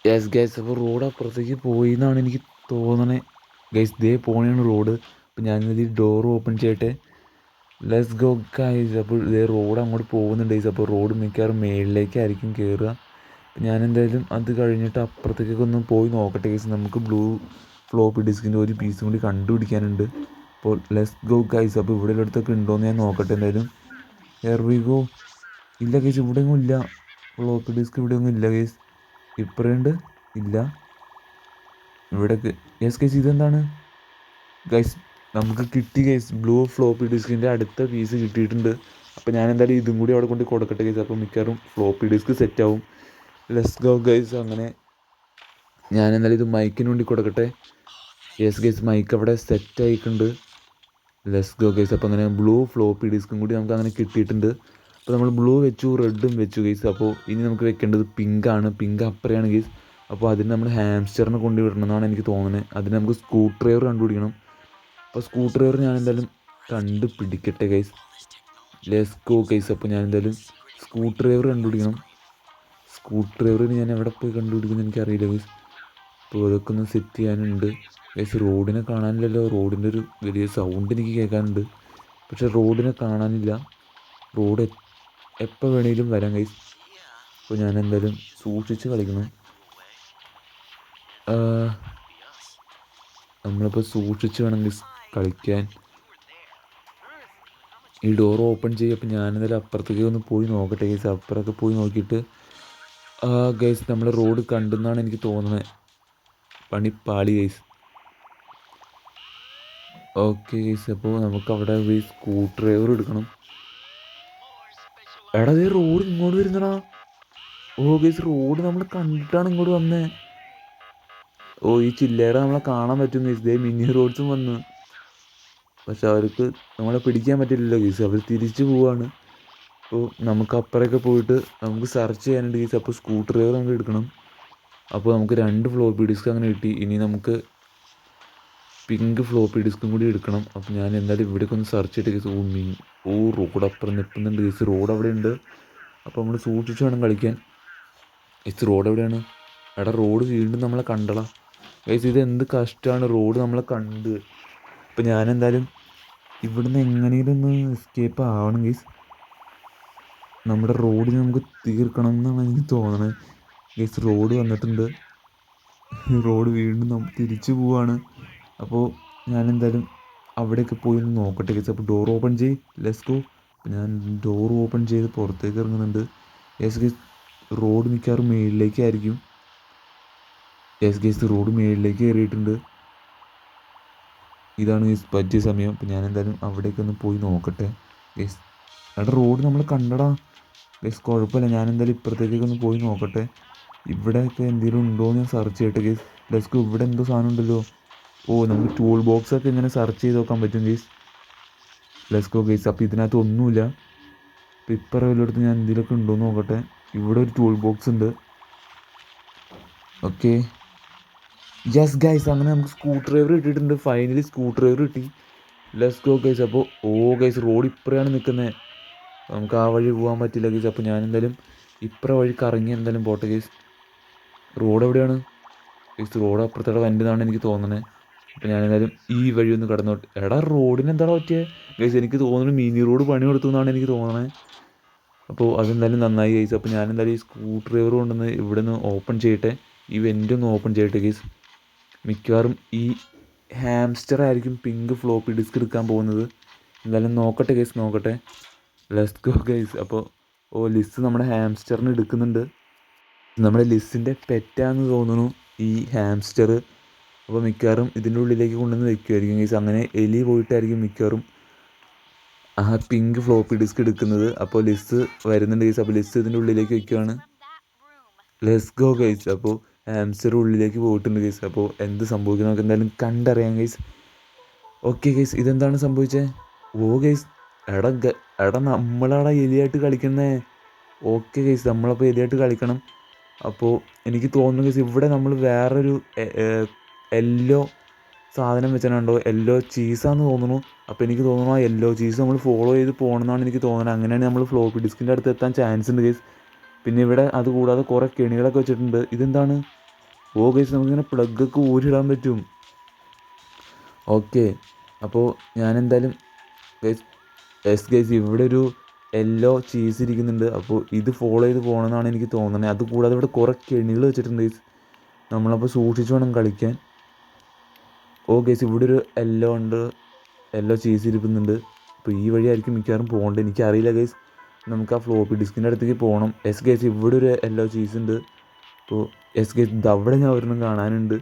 യെസ് ഗൈസ് അപ്പോൾ റോഡ് അപ്പുറത്തേക്ക് പോയി എന്നാണ് എനിക്ക് തോന്നണേ. ഗൈസ് ദേ പോണെയാണ് റോഡ് അപ്പോൾ ഞാനിത് ഡോർ ഓപ്പൺ ചെയ്യട്ടെ. ലെസ് ഗോ ഗൈസ് അപ്പോൾ ഇതേ റോഡ് അങ്ങോട്ട് പോകുന്നുണ്ട് ഗൈസ് അപ്പോൾ റോഡ് മിക്കവാറും മേളിലേക്കായിരിക്കും കയറുക ഞാൻ എന്തായാലും അത് കഴിഞ്ഞിട്ട് അപ്പുറത്തേക്കൊക്കെ ഒന്ന് പോയി നോക്കട്ടെ ഗൈസ് നമുക്ക് ബ്ലൂ ഫ്ലോപ്പി ഡിസ്കിന്റെ ഒരു പീസും കൂടി കണ്ടുപിടിക്കാനുണ്ട്. അപ്പോൾ ലെസ് ഗോ ഗൈസ് അപ്പോൾ ഇവിടെ അടുത്തൊക്കെ ഉണ്ടോയെന്ന് ഞാൻ നോക്കട്ടെ എന്തായാലും. എയർ വി ഗോ ഇല്ല കേസ് ഇവിടെ ഒന്നും ഇല്ല. ബ്ലോക്ക് ഡിസ്ക് ഇവിടെ ഒന്നും ഇല്ല കേസ് ഇപ്പറുണ്ട് ഇല്ല. ഇവിടെ യെസ് കേസ് ഇതെന്താണ്? ഗൈസ് നമുക്ക് കിട്ടി കേസ് ബ്ലൂ ഫ്ലോപ്പി ഡിസ്കിന്റെ അടുത്ത പീസ് കിട്ടിയിട്ടുണ്ട്. അപ്പോൾ ഞാൻ എന്തായാലും ഇതും കൂടി അവിടെ കൊണ്ട് കൊടുക്കട്ടെ കേസ് അപ്പോൾ മിക്കവാറും ഫ്ലോപ്പി ഡിസ്ക് സെറ്റ് ആവും. ലെസ് ഗോ ഗൈസ് അങ്ങനെ ഞാൻ എന്തായാലും ഇത് മൈക്കിന് വേണ്ടി കൊടുക്കട്ടെ. യെസ് ഗൈസ് മൈക്ക് അവിടെ സെറ്റ് ആയിട്ടുണ്ട്. ലെസ് ഗോ ഗൈസ് അപ്പോൾ അങ്ങനെ ബ്ലൂ ഫ്ലോപ്പി ഡിസ്കും കൂടി നമുക്ക് അങ്ങനെ കിട്ടിയിട്ടുണ്ട്. അപ്പോൾ നമ്മൾ ബ്ലൂ വെച്ചു റെഡും വെച്ചു ഗൈസ് അപ്പോൾ ഇനി നമുക്ക് വെക്കേണ്ടത് പിങ്ക് ആണ്. പിങ്ക് അപ്പറയാണ് ഗൈസ് അപ്പോൾ അതിന് നമ്മൾ ഹാംസ്റ്ററിനെ കൊണ്ടുവിടണം എന്നാണ് എനിക്ക് തോന്നുന്നത് അതിന് നമുക്ക് സ്ക്രൂ ഡ്രൈവർ കണ്ടുപിടിക്കണം. അപ്പോൾ സ്ക്രൂ ഡ്രൈവർ ഞാൻ എന്തായാലും കണ്ടുപിടിക്കട്ടെ ഗൈസ് ലെസ്കോ ഗൈസ് അപ്പോൾ ഞാൻ എന്തായാലും സ്ക്രൂ ഡ്രൈവർ കണ്ടുപിടിക്കണം. സ്ക്രൂ ഡ്രൈവറിന് ഞാൻ എവിടെ പോയി കണ്ടുപിടിക്കുന്നു എനിക്കറിയില്ല ഗൈസ് അപ്പോൾ അതൊക്കെ ഒന്ന് സെറ്റ് ചെയ്യാനുണ്ട്. ഗൈസ് റോഡിനെ കാണാനില്ലല്ലോ. റോഡിന്റെ ഒരു വലിയ സൗണ്ട് എനിക്ക് കേൾക്കാനുണ്ട്. പക്ഷേ റോഡിനെ കാണാനില്ല. റോഡ് എപ്പോൾ വേണമെങ്കിലും വരാം ഗൈസ് അപ്പോൾ ഞാൻ എന്തായാലും സൂക്ഷിച്ച് കളിക്കണം. നമ്മളിപ്പോൾ സൂക്ഷിച്ച് വേണം ഗൈസ് കളിക്കാൻ. ഈ ഡോർ ഓപ്പൺ ചെയ്യും അപ്പോൾ ഞാനെന്തായാലും അപ്പുറത്തേക്ക് ഒന്ന് പോയി നോക്കട്ടെ ഗൈസ് അപ്പുറമൊക്കെ പോയി നോക്കിയിട്ട് ഗൈസ് നമ്മൾ റോഡ് കണ്ടെന്നാണ് എനിക്ക് തോന്നുന്നത് പണി പാളി ഗൈസ് ഓക്കെ ഗൈസ് അപ്പോൾ നമുക്ക് അവിടെ പോയി സ്ക്രൂ ഡ്രൈവർ എടുക്കണം. എടാ ഈ റോഡ് ഇങ്ങോട്ട് വരുന്നടാ. ഓ ഗൈസ് റോഡ് നമ്മൾ കണ്ടിട്ടാണ് ഇങ്ങോട്ട് വന്നേ. ഓ ഈ ചില്ലയുടെ നമ്മളെ കാണാൻ പറ്റും ഗൈസ് ദേ മിനി റോഡ്സും വന്ന്. പക്ഷെ അവർക്ക് നമ്മളെ പിടിക്കാൻ പറ്റില്ലല്ലോ ഗീസ് അവർ തിരിച്ചു പോവാണ്. അപ്പോൾ നമുക്ക് അപ്പുറമൊക്കെ പോയിട്ട് നമുക്ക് സെർച്ച് ചെയ്യാനുണ്ട് ഗീസ് അപ്പോൾ സ്കൂട്ടർ ഡ്രൈവർ നമുക്ക് എടുക്കണം. അപ്പോൾ നമുക്ക് രണ്ട് ഫ്ലോപ്പി ഡിസ്ക് അങ്ങനെ കിട്ടി. ഇനി നമുക്ക് പിങ്ക് ഫ്ലോപ്പി ഡിസ്കും കൂടി എടുക്കണം. അപ്പോൾ ഞാൻ എന്തായാലും ഇവിടേക്ക് ഒന്ന് സെർച്ച് ചെയ്തിട്ട് കേസ് ഓ മീൻ. ഓ റോഡ് അപ്പുറം നിൽക്കുന്നുണ്ട് കേസ് റോഡ് അവിടെ ഉണ്ട് അപ്പോൾ നമ്മൾ സൂക്ഷിച്ച് വേണം കളിക്കാൻ. ഗീസ് റോഡ് എവിടെയാണ്? എടാ റോഡ് വീണ്ടും നമ്മളെ കണ്ടള ഗൈസ് ഇത് എന്ത് കഷ്ടമാണ് റോഡ് നമ്മളെ കണ്ട്. അപ്പം ഞാൻ എന്തായാലും ഇവിടുന്ന് എങ്ങനെയും ഒന്ന് എസ്കേപ്പ് ആവണം ഗൈസ് നമ്മുടെ റോഡിന് നമുക്ക് തീർക്കണം എന്നാണ് എനിക്ക് തോന്നണത് ഗൈസ് റോഡ് വന്നിട്ടുണ്ട്. റോഡ് വീണ്ടും നമ്മൾ തിരിച്ചു പോവാണ്. അപ്പോൾ ഞാൻ എന്തായാലും അവിടെയൊക്കെ പോയി ഒന്ന് നോക്കട്ടെ ഗൈസ് അപ്പോൾ ഡോർ ഓപ്പൺ ചെയ് ലെസ് ഗോ ഞാൻ ഡോർ ഓപ്പൺ ചെയ്ത് പുറത്തേക്ക് ഇറങ്ങുന്നുണ്ട്. യെസ് ഗൈസ് റോഡ് മിക്കവാറും മേളിലേക്കായിരിക്കും. യെസ് ഗസ് റോഡ് മേളിലേക്ക് കയറിയിട്ടുണ്ട്. ഇതാണ് ഗൈസ് പറ്റിയ സമയം. അപ്പം ഞാൻ എന്തായാലും അവിടേക്ക് ഒന്ന് പോയി നോക്കട്ടെ. ഗൈസ് എടാ റോഡ് നമ്മൾ കണ്ടടാ. ഗൈസ് കുഴപ്പമില്ല. ഞാൻ എന്തായാലും ഇപ്പുറത്തേക്കൊക്കെ ഒന്ന് പോയി നോക്കട്ടെ. ഇവിടെയൊക്കെ എന്തെങ്കിലും ഉണ്ടോ എന്ന് ഞാൻ സെർച്ച് ചെയ്യട്ടെ ഗൈസ് ലെസ്കോ ഇവിടെ എന്തോ സാധനം ഉണ്ടല്ലോ. ഓ നമുക്ക് ടൂൾ ബോക്സ് ഒക്കെ ഇങ്ങനെ സെർച്ച് ചെയ്ത് നോക്കാൻ പറ്റും ഗൈസ് ലെസ്കോ ഗൈസ് അപ്പോൾ ഇതിനകത്ത് ഒന്നുമില്ല. അപ്പോൾ ഇപ്പറ വല്ലയിടത്ത് ഞാൻ എന്തെങ്കിലുമൊക്കെ ഉണ്ടോ എന്ന് നോക്കട്ടെ. ഇവിടെ ഒരു ടൂൾ ബോക്സ് ഉണ്ട്. ഓക്കെ യെസ് ഗൈസ് അങ്ങനെ നമുക്ക് സ്ക്രൂ ഡ്രൈവർ കിട്ടിയിട്ടുണ്ട് ഫൈനലി സ്ക്രൂ ഡ്രൈവർ കിട്ടി ലെസ്കോ ഗൈസ് അപ്പോൾ ഓ ഗൈസ് റോഡ് ഇപ്പറയാണ് നിൽക്കുന്നത് നമുക്ക് ആ വഴി പോകാൻ പറ്റില്ല ഗൈസ് അപ്പോൾ ഞാൻ എന്തായാലും ഇപ്പറ വഴി കറങ്ങി എന്തായാലും പോട്ടെ ഗൈസ് റോഡ് എവിടെയാണ്? ഗൈസ് റോഡ് അപ്പുറത്തോടെ വന്നതാണ് എനിക്ക് തോന്നണേ അപ്പോൾ ഞാൻ എന്തായാലും ഈ വഴി ഒന്ന് കടന്നോട്ടെ. എടാ റോഡിന് എന്താടാ പറ്റിയത് ഗൈസ് എനിക്ക് തോന്നുന്നു മിനി റോഡ് പണി കൊടുത്തു എന്നാണ് എനിക്ക് തോന്നണേ. അപ്പോൾ അതെന്തായാലും നന്നായി ഗൈസ് അപ്പോൾ ഞാൻ എന്തായാലും ഈ സ്ക്രൂ ഡ്രൈവർ കൊണ്ടുവന്ന് ഇവിടെ നിന്ന് ഓപ്പൺ ചെയ്യട്ടെ. ഈ വെന്റ് ഒന്ന് ഓപ്പൺ ചെയ്യട്ടെ ഗൈസ് മിക്കവാറും ഈ ഹാംസ്റ്റർ ആയിരിക്കും പിങ്ക് ഫ്ലോപ്പി ഡിസ്ക് എടുക്കാൻ പോകുന്നത്. എന്തായാലും നോക്കട്ടെ ഗൈസ് നോക്കട്ടെ. ലെസ് ഗോ ഗൈസ് അപ്പോൾ ഓ ലിസ് നമ്മുടെ ഹാംസ്റ്ററിന് എടുക്കുന്നുണ്ട്. നമ്മുടെ ലിസിന്റെ പെറ്റാന്ന് തോന്നുന്നു ഈ ഹാംസ്റ്റർ അപ്പോൾ മിക്കവാറും ഇതിന്റെ ഉള്ളിലേക്ക് കൊണ്ടുവന്ന് വെക്കുമായിരിക്കും ഗൈസ് അങ്ങനെ എലി പോയിട്ടായിരിക്കും മിക്കവാറും ആ പിങ്ക് ഫ്ലോപ്പി ഡിസ്ക് എടുക്കുന്നത്. അപ്പോൾ ലിസ് വരുന്നുണ്ട് ഗൈസ് അപ്പോൾ ലിസ് ഇതിന്റെ ഉള്ളിലേക്ക് വെക്കുകയാണ് ലെസ് ഗോ ഗൈസ് അപ്പോൾ ഹാംസ്റ്റർ ഉള്ളിലേക്ക് പോയിട്ടുണ്ട് ഗൈസ് അപ്പോൾ എന്ത് സംഭവിക്കും നമുക്ക് എന്തായാലും കണ്ടറിയാം ഗൈസ് ഓക്കെ ഗൈസ് ഇതെന്താണ് സംഭവിച്ചത് ഓ ഗൈസ് എടാ എട നമ്മളാടാ എലിയായിട്ട് കളിക്കുന്നേ. ഓക്കെ ഗൈസ് നമ്മളപ്പോൾ എലിയായിട്ട് കളിക്കണം. അപ്പോൾ എനിക്ക് തോന്നുന്നു ഗൈസ് ഇവിടെ നമ്മൾ വേറൊരു യെല്ലോ സാധനം വെച്ചിട്ടുണ്ടോ? യെല്ലോ ചീസാന്ന് തോന്നുന്നു. അപ്പോൾ എനിക്ക് തോന്നുന്നു ആ യെല്ലോ ചീസ് നമ്മൾ ഫോളോ ചെയ്ത് പോകണമെന്നാണ് എനിക്ക് തോന്നുന്നത്. അങ്ങനെയാണ് നമ്മൾ ഫ്ലോപ്പി ഡിസ്കിന്റെ അടുത്ത് എത്താൻ ചാൻസ് ഉണ്ട് ഗൈസ് പിന്നെ ഇവിടെ അത് കൂടാതെ കുറേ കെണികളൊക്കെ വെച്ചിട്ടുണ്ട്. ഇതെന്താണ്? ഓ ഗൈസ് നമുക്കിങ്ങനെ പ്ലഗൊക്കെ ഊരിടാൻ പറ്റും. ഓക്കെ അപ്പോൾ ഞാനെന്തായാലും ഗേസ് എസ് ഗൈസ് ഇവിടെ ഒരു യെല്ലോ ചീസ് ഇരിക്കുന്നുണ്ട്. അപ്പോൾ ഇത് ഫോളോ ചെയ്ത് പോകണമെന്നാണ് എനിക്ക് തോന്നുന്നത്. അതുകൂടാതെ ഇവിടെ കുറേ കെണികൾ വെച്ചിട്ടുണ്ട് ഗൈസ് നമ്മളപ്പോൾ സൂക്ഷിച്ച് വേണം കളിക്കാൻ. ഓ ഗൈസ് ഇവിടെ ഒരു എല്ലോ ഉണ്ട്. എല്ലോ ചീസ് ഇരിക്കുന്നുണ്ട് അപ്പോൾ ഈ വഴിയായിരിക്കും മിക്കവാറും പോകേണ്ടത്. എനിക്കറിയില്ല ഗൈസ്. നമുക്ക് ആ ഫ്ലോപ്പി ഡിസ്കിന്റെ അടുത്തേക്ക് പോകണം എസ് ഗൈസ് ഇവിടെ ഒരു എല്ലോ ചീസ് ഉണ്ട്. അപ്പോൾ എസ് ഗൈസ് അവിടെ ഞാൻ ഒരെണ്ണം കാണാനുണ്ട്.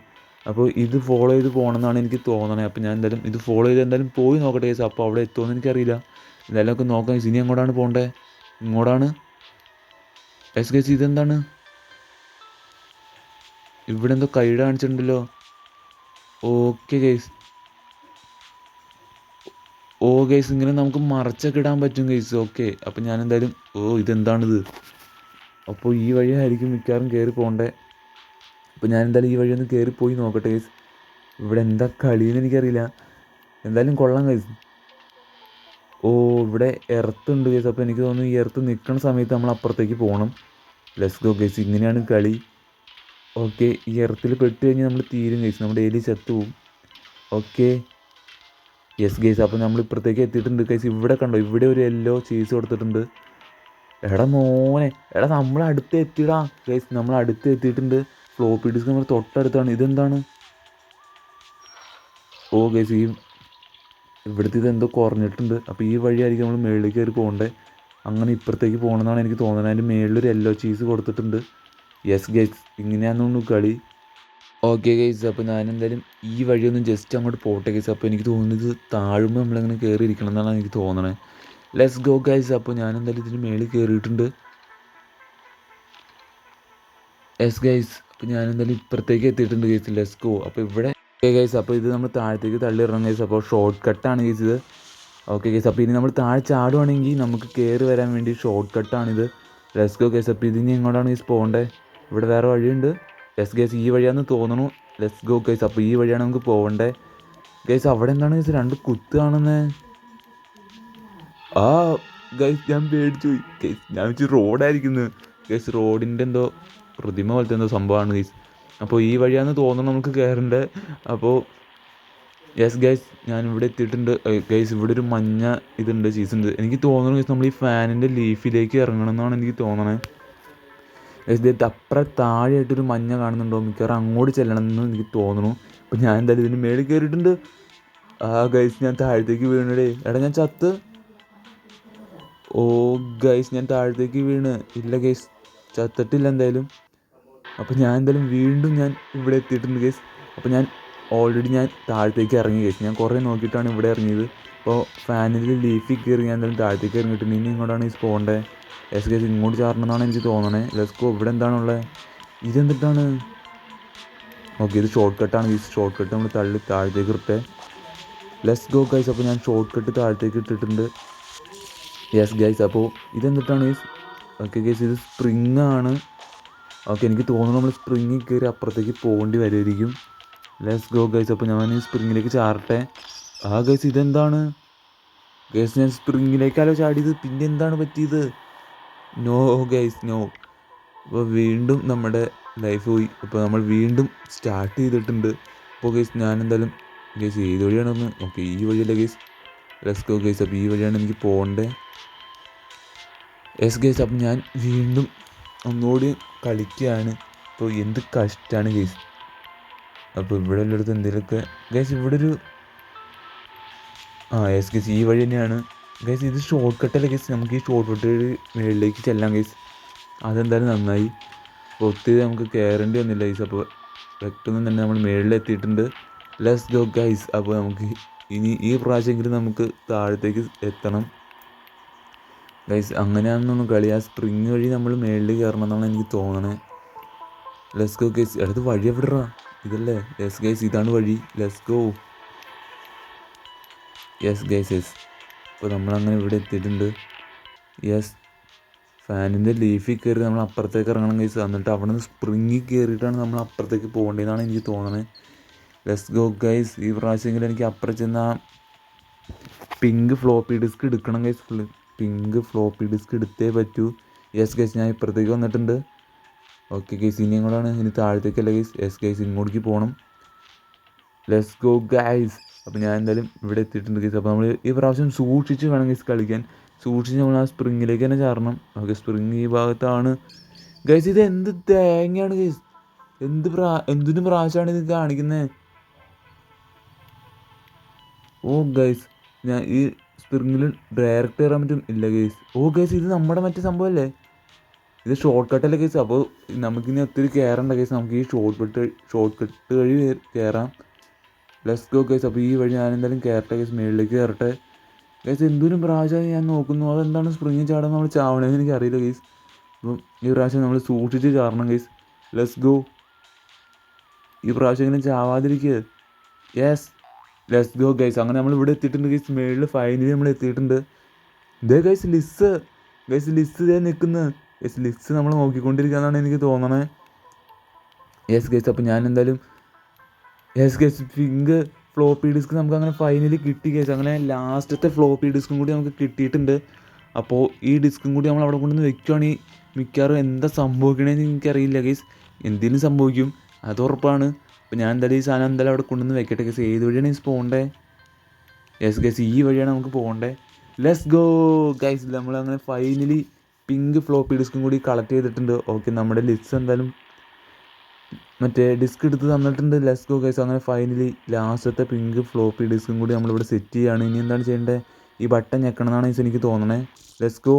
അപ്പോൾ ഇത് ഫോളോ ചെയ്ത് പോകണമെന്നാണ് എനിക്ക് തോന്നണേ. അപ്പോൾ ഞാൻ എന്തായാലും ഇത് ഫോളോ ചെയ്ത് എന്തായാലും പോയി നോക്കട്ടെ ഗൈസ്. അപ്പോൾ അവിടെ എത്തുമെന്ന് എനിക്കറിയില്ല. എന്തായാലും ഒക്കെ നോക്കാം. ഇനി എങ്ങോട്ടാണ് പോകേണ്ടത് ഇങ്ങോട്ടാണ്. എസ് ഗൈസ് ഇതെന്താണ്? ഇവിടെ എന്തോ കൈയുടെ കാണിച്ചിട്ടുണ്ടല്ലോ. ഓക്കെ ഗൈസ് ഓ ഗൈസ് ഇങ്ങനെ നമുക്ക് മറച്ചൊക്കെ ഇടാൻ പറ്റും ഗൈസ് ഓക്കെ അപ്പം ഞാൻ എന്തായാലും ഓ ഇതെന്താണിത്? അപ്പോൾ ഈ വഴിയായിരിക്കും മിക്കവാറും കയറി പോകണ്ടേ? അപ്പോൾ ഞാൻ എന്തായാലും ഈ വഴി ഒന്ന് കയറി പോയി നോക്കട്ടെ ഗൈസ് ഇവിടെ എന്താ കളിയെന്ന് എനിക്കറിയില്ല. എന്തായാലും കൊള്ളാം ഗൈസ് ഓ ഇവിടെ എർത്തുണ്ട് ഗൈസ് അപ്പോൾ എനിക്ക് തോന്നുന്നു ഈ എർത്ത് നിൽക്കുന്ന സമയത്ത് നമ്മൾ അപ്പുറത്തേക്ക് പോകണം. ലെസ് ഗോ ഗൈസ് ഇങ്ങനെയാണ് കളി. ഓക്കെ ഈ എർത്തിൽ പെട്ട് കഴിഞ്ഞാൽ നമ്മൾ തീരും ഗൈസ് നമ്മുടെ എലി ചത്തു പോവും ഓക്കെ. യെസ് ഗൈസ് അപ്പോൾ നമ്മൾ ഇപ്പുറത്തേക്ക് എത്തിയിട്ടുണ്ട് ഗൈസ് ഇവിടെ കണ്ടോ? ഇവിടെ ഒരു യെല്ലോ ചീസ് കൊടുത്തിട്ടുണ്ട്. എടാ മോനെ. എടാ നമ്മൾ അടുത്ത് എത്തിയടാ. ഗൈസ് നമ്മൾ അടുത്ത് എത്തിയിട്ടുണ്ട്. ഫ്ലോപ്പി ഡിസ്ക് നമ്മൾ തൊട്ടടുത്താണ്. ഇതെന്താണ്? ഓ ഗൈസ് ഈ ഇവിടുത്തെ ഇതെന്തോ കുറഞ്ഞിട്ടുണ്ട്. അപ്പോൾ ഈ വഴിയായിരിക്കും നമ്മൾ മേളിലേക്ക് കയറി പോകേണ്ടത് അങ്ങനെ ഇപ്പുറത്തേക്ക് പോകണമെന്നാണ് എനിക്ക് തോന്നുന്നത്. അതിന്റെ മേളിലൊരു യെല്ലോ ചീസ് കൊടുത്തിട്ടുണ്ട്. യെസ് ഗൈസ് ഇങ്ങനെയാണെന്നു കളി. ഓക്കെ ഗൈസ് അപ്പോൾ ഞാനെന്തായാലും ഈ വഴിയൊന്നും ജസ്റ്റ് അങ്ങോട്ട് പോട്ടെ ഗൈസ് അപ്പോൾ എനിക്ക് തോന്നുന്നത് താഴുമ്പോൾ നമ്മളിങ്ങനെ കയറി ഇരിക്കണം എന്നാണ് എനിക്ക് തോന്നണേ. ലെസ് ഗോ ഗൈസ് അപ്പോൾ ഞാനെന്തായാലും ഇതിന് മേളിൽ കയറിയിട്ടുണ്ട് യെസ് ഗൈസ് അപ്പോൾ ഞാനെന്തായാലും ഇപ്പുറത്തേക്ക് എത്തിയിട്ടുണ്ട് ഗൈസ് ലെസ് ഗോ അപ്പോൾ ഇവിടെ ഓക്കെ ഗൈസ് അപ്പോൾ ഇത് നമ്മൾ താഴത്തേക്ക് തള്ളി ഇറങ്ങും ഗൈസ് അപ്പോൾ ഷോർട്ട് കട്ടാണ് ഗൈസ് ഇത്. ഓക്കെ ഗൈസ് അപ്പോൾ ഇനി നമ്മൾ താഴെ ചാടുവാണെങ്കിൽ നമുക്ക് കയറി വരാൻ വേണ്ടി ഷോർട്ട് കട്ടാണിത് ലെസ് ഗോ ഗൈസ് അപ്പോൾ ഇതിനി എങ്ങോട്ടാണ് ഗൈസ് പോകേണ്ടത് ഇവിടെ വേറെ വഴിയുണ്ട്. ലെസ് ഗൈസ് ഈ വഴിയാണെന്ന് തോന്നുന്നു. ലെസ് ഗോ ഗൈസ് അപ്പോൾ ഈ വഴിയാണ് നമുക്ക് പോകണ്ടേ ഗൈസ് അവിടെ എന്താണ് ഗൈസ് രണ്ട് കുത്ത് കാണുന്നത് ആ ഗൈസ് ഞാൻ പേടിച്ചു പോയി. ഗൈസ് ഞാൻ വെച്ച് റോഡായിരിക്കുന്നു. ഗൈസ് റോഡിന്റെ എന്തോ പ്രതിമ പോലത്തെ എന്തോ സംഭവമാണ് ഗൈസ് അപ്പോൾ ഈ വഴിയാണെന്ന് തോന്നുന്നു നമുക്ക് കയറേണ്ടത് അപ്പോൾ യെസ് ഗൈസ് ഞാൻ ഇവിടെ എത്തിയിട്ടുണ്ട് ഗൈസ് ഇവിടെ ഒരു മഞ്ഞ ഇതുണ്ട് ചീസ് ഉണ്ട്. എനിക്ക് തോന്നുന്നു ഗൈസ് നമ്മൾ ഈ ഫാനിന്റെ ലീഫിലേക്ക് ഇറങ്ങണം എന്നാണ് എനിക്ക് തോന്നണത് ഗൈസ് ഇത് അപ്പുറം താഴെയായിട്ടൊരു മഞ്ഞ കാണുന്നുണ്ടോ? മിക്കവാറും അങ്ങോട്ട് ചെല്ലണം എന്ന് എനിക്ക് തോന്നുന്നു. അപ്പോൾ ഞാൻ എന്തായാലും ഇതിന് മേളിൽ കയറിയിട്ടുണ്ട് ആ ഗൈസ് ഞാൻ താഴത്തേക്ക് വീണടേ. എടാ ഞാൻ ചത്ത്. ഓ ഗൈസ് ഞാൻ താഴത്തേക്ക് വീണ്. ഇല്ല ഗൈസ് ചത്തിട്ടില്ല എന്തായാലും. അപ്പോൾ ഞാൻ എന്തായാലും വീണ്ടും ഞാൻ ഇവിടെ എത്തിയിട്ടുണ്ട് ഗൈസ് അപ്പോൾ ഞാൻ ഓൾറെഡി ഞാൻ താഴത്തേക്ക് ഇറങ്ങി ഗൈസ് ഞാൻ കുറേ നോക്കിയിട്ടാണ് ഇവിടെ ഇറങ്ങിയത്. അപ്പോൾ ഫാനിൽ ലീഫിൽ കയറി ഞാൻ എന്തായാലും താഴത്തേക്ക് ഇറങ്ങിയിട്ടുണ്ട്. ഇനി ഇങ്ങോട്ടാണ് ഈ സ്പോണ്ടേ എസ് ഗൈസ് ഇങ്ങോട്ട് ചാടണമെന്നാണ് എനിക്ക് തോന്നണേ. ലെസ്കോ ഇവിടെ എന്താണുള്ളത് ഇതെന്തിട്ടാണ് ഓക്കെ ഇത് ഷോർട്ട് കട്ടാണ് ഈ ഷോർട്ട് കട്ട് നമ്മൾ തള്ളി താഴത്തേക്ക് ഇട്ടെ ലെസ് ഗോ ഗൈസ് അപ്പോൾ ഞാൻ ഷോർട്ട് കട്ട് താഴത്തേക്ക് ഇട്ടിട്ടുണ്ട്. യെസ് ഗൈസ് അപ്പോൾ ഇതെന്തിട്ടാണ് ഈ ഓക്കെ ഗൈസ് ഇത് സ്പ്രിങ് ആണ്. ഓക്കെ എനിക്ക് തോന്നുന്നു നമ്മൾ സ്പ്രിങ്ങിൽ കയറി അപ്പുറത്തേക്ക് പോകേണ്ടി വരുമായിരിക്കും ലെസ് ഗോ ഗൈസ് അപ്പോൾ ഞാൻ ഈ സ്പ്രിങ്ങിലേക്ക് ചാടട്ടെ. ആ ഗൈസ് ഇതെന്താണ്? ഗൈസ് ഞാൻ സ്പ്രിങ്ങിലേക്കാലോ ചാടിയത്. പിന്നെ എന്താണ് പറ്റിയത്? നോ ഗൈസ് നോ അപ്പോൾ വീണ്ടും നമ്മുടെ ലൈഫ് പോയി. അപ്പോൾ നമ്മൾ വീണ്ടും സ്റ്റാർട്ട് ചെയ്തിട്ടുണ്ട്. അപ്പോൾ ഗൈസ് ഞാൻ എന്തായാലും ഗൈസ് ഏത് വഴിയാണെന്ന് ഓക്കെ ഈ വഴിയല്ല ഗൈസ് ലെസ് ഗോ ഗൈസ് അപ്പോൾ ഈ വഴിയാണ് എനിക്ക് പോകേണ്ടത് എസ് ഗൈസ് അപ്പം ഞാൻ വീണ്ടും ഒന്നുകൂടി കളിക്കുകയാണ്. അപ്പോൾ എന്ത് കഷ്ടമാണ് ഗൈസ് അപ്പോൾ ഇവിടെ ഉള്ളിടത്ത് എന്തെങ്കിലുമൊക്കെ ഗൈസ് ഇവിടെ ഒരു ആ എസ് ഗൈസ് ഈ വഴി തന്നെയാണ്. ഗൈസ് ഇത് ഷോർട്ട് കട്ടല്ല ഗൈസ് നമുക്ക് ഈ ഷോർട്ട് കട്ട് മുകളിലേക്ക് ചെല്ലാം ഗൈസ് അതെന്തായാലും നന്നായി. ഒത്തിരി നമുക്ക് കയറേണ്ടി വന്നില്ല ഗൈസ് അപ്പോൾ പെട്ടെന്ന് തന്നെ നമ്മൾ മുകളിലെത്തിയിട്ടുണ്ട് ലെസ് ഗോ ഗൈസ് അപ്പോൾ നമുക്ക് ഇനി ഈ പ്രാവശ്യമെങ്കിലും നമുക്ക് താഴത്തേക്ക് എത്തണം. ഗൈസ് അങ്ങനെയാണെന്നൊന്നും കളി. ആ സ്പ്രിങ് വഴി നമ്മൾ മേളിൽ കയറണം എന്നാണ് എനിക്ക് തോന്നണേ. ലെസ് ഗോ ഗൈസ് അടുത്ത് വഴി എവിടെറാ ഇതല്ലേ? യെസ് ഗൈസ് ഇതാണ് വഴി. Let's go yes guys yes അപ്പോൾ നമ്മളങ്ങനെ ഇവിടെ എത്തിയിട്ടുണ്ട്. യെസ് ഫാനിന്റെ ലീഫിൽ കയറി നമ്മൾ അപ്പുറത്തേക്ക് ഇറങ്ങണം ഗൈസ് എന്നിട്ട് അവിടെ നിന്ന് സ്പ്രിങ്ങിൽ കയറിയിട്ടാണ് നമ്മൾ അപ്പുറത്തേക്ക് പോകേണ്ടതെന്നാണ് എനിക്ക് തോന്നുന്നത് ലെസ് ഗോ ഗൈസ് ഈ പ്രാവശ്യമെങ്കിലും എനിക്ക് അപ്പുറം ചെന്ന് ആ പിങ്ക് ഫ്ലോപ്പി ഡിസ്ക് എടുക്കണം ഗൈസ് പിങ്ക് ഫ്ലോപ്പി ഡിസ്ക് എടുത്തേ പറ്റൂ. യെസ് ഗൈസ് ഞാൻ ഇപ്പുറത്തേക്ക് വന്നിട്ടുണ്ട്. ഓക്കെ ഗൈസ് ഇനി ഇങ്ങോട്ടാണ് ഇനി താഴത്തേക്കല്ല ഗൈസ് യെസ് ഗൈസ് ഇങ്ങോട്ടേക്ക് പോകണം ലെസ് ഗോ ഗൈസ് അപ്പോൾ ഞാൻ എന്തായാലും ഇവിടെ എത്തിയിട്ടുണ്ട് ഗൈസ് അപ്പോൾ നമ്മൾ ഈ പ്രാവശ്യം സൂക്ഷിച്ച് വേണം ഗൈസ് കളിക്കാൻ. സൂക്ഷിച്ച് നമ്മൾ ആ സ്പ്രിങ്ങിലേക്ക് തന്നെ ചാടണം. ഓക്കെ സ്പ്രിങ് ഈ ഭാഗത്താണ്. ഗൈസ് ഇത് എന്ത് തേങ്ങയാണ് ഗൈസ് എന്ത് പ്രാ എന്തിനു പ്രാവശ്യമാണ് ഇത് കാണിക്കുന്നത്? ഓ ഗൈസ് ഞാൻ ഈ സ്പ്രിങ്ങിൽ ഡയറക്റ്റ് കയറാൻ പറ്റും. ഇല്ല ഗൈസ് ഓ ഗൈസ് ഇത് നമ്മുടെ മറ്റേ സംഭവമല്ലേ ഇത് ഷോർട്ട് കട്ടല്ലേ കേസ് അപ്പോൾ നമുക്കിനി ഒത്തിരി കയറേണ്ട കേസ് നമുക്ക് ഈ ഷോർട്ട് കട്ട് ഷോർട്ട് കട്ട് വഴി കയറാം ലെസ് ഗോ കേസ് അപ്പോൾ ഈ വഴി ഞാൻ എന്തായാലും കയറട്ടെ കേസ് മേളിലേക്ക് കയറട്ടെ കേസ് എന്തൊരും പ്രാവശ്യം ഞാൻ നോക്കുന്നു. അതെന്താണ് സ്പ്രിങ് ചാടുന്നത് നമ്മൾ ചാവണേന്ന് എനിക്ക് അറിയില്ല കേസ് അപ്പം ഈ പ്രാവശ്യം നമ്മൾ സൂക്ഷിച്ച് ചാടണം കേസ് ലെസ് ഗോ ഈ പ്രാവശ്യം ഇങ്ങനെ ചാവാതിരിക്കുക യെസ് ലെസ് ഗോ ഗൈസ് അങ്ങനെ നമ്മൾ ഇവിടെ എത്തിയിട്ടുണ്ട് ഗൈസ് മേളിൽ ഫൈനലി നമ്മൾ എത്തിയിട്ടുണ്ട്. ഇതേ ഗൈസ് ലിസ് ഗൈസ് ലിസ് ഇതേ നിൽക്കുന്നത് ഗൈസ് ലിസ് നമ്മൾ നോക്കിക്കൊണ്ടിരിക്കുക എന്നാണ് എനിക്ക് തോന്നണേ. യെസ് ഗൈസ് അപ്പോൾ ഞാൻ എന്തായാലും yes guys pink floppy disk നമുക്ക് അങ്ങനെ ഫൈനലി കിട്ടി ഗൈസ് അങ്ങനെ ലാസ്റ്റത്തെ ഫ്ലോപ്പി ഡിസ്കും കൂടി നമുക്ക് കിട്ടിയിട്ടുണ്ട്. അപ്പോൾ ഈ ഡിസ്കും കൂടി നമ്മൾ അവിടെ കൊണ്ടുവന്ന് വെക്കുകയാണെങ്കിൽ മിക്കവാറും എന്താ സംഭവിക്കണേന്ന് എനിക്കറിയില്ല ഗൈസ് എന്തിനും സംഭവിക്കും? അത് ഉറപ്പാണ്. അപ്പോൾ ഞാൻ എന്തായാലും ഈ സാധനം എന്തായാലും അവിടെ കൊണ്ടുവന്ന് വെക്കട്ടെ ഗൈസ് ഏത് വഴിയാണ് ഈ പോകണ്ടേ? യെസ് ഗൈസ് ഈ വഴിയാണ് നമുക്ക് പോകണ്ടേ. ലെസ് ഗോ ഗൈസ് നമ്മൾ അങ്ങനെ ഫൈനലി പിങ്ക് ഫ്ലോപ്പി ഡിസ്കും കൂടി കളക്ട് ചെയ്തിട്ടുണ്ട്. ഓക്കെ നമ്മുടെ ലിസ്റ്റ് എന്തായാലും മറ്റേ ഡിസ്ക് എടുത്ത് തന്നിട്ടുണ്ട് ലെസ് ഗോ ഗൈസ്. അങ്ങനെ ഫൈനലി ലാസ്റ്റത്തെ പിങ്ക് ഫ്ലോപ്പി ഡിസ്കും കൂടി നമ്മളിവിടെ സെറ്റ് ചെയ്യുകയാണ് ഇനി എന്താണ് ചെയ്യേണ്ടത്? ഈ ബട്ടൺ ഞെക്കണം എന്നാണ് ഗൈസ് എനിക്ക് തോന്നണേ. ലെസ് ഗോ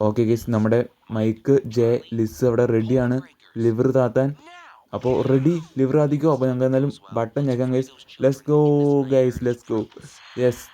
ഓക്കെ ഗൈസ് നമ്മുടെ മൈക്ക് ജെ ലിസ് അവിടെ റെഡിയാണ് ലിവർ താത്താൻ. അപ്പോൾ റെഡി ലിവർ ആദിക്കോ അപ്പോൾ ഞങ്ങൾക്ക് എന്തായാലും button ഞെക്കാം guys let's go guys let's go yes